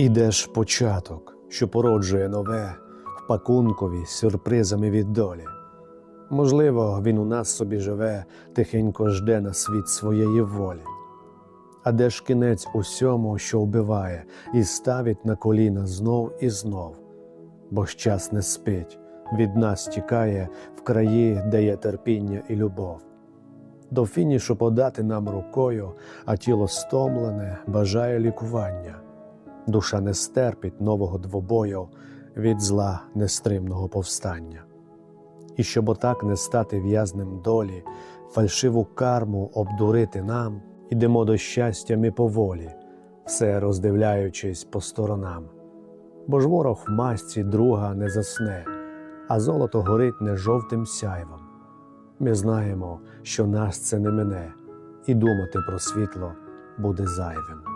Іде ж початок, що породжує нове в пакункові сюрпризами від долі. Можливо, він у нас собі живе, тихенько жде на світ своєї волі. А де ж кінець усьому, що вбиває, і ставить на коліна знов і знов, бо ж час не спить, від нас тікає в краї, де є терпіння і любов. До фінішу подати нам рукою, а тіло стомлене, бажає лікування. Душа не стерпить нового двобою від зла нестримного повстання. І щоб отак не стати в'язнем долі, фальшиву карму обдурити нам, ідемо до щастя ми поволі, все роздивляючись по сторонам. Бо ж ворог в масці друга не засне, а золото горить не жовтим сяйвом. Ми знаємо, що нас це не мине, і думати про світло буде зайвим.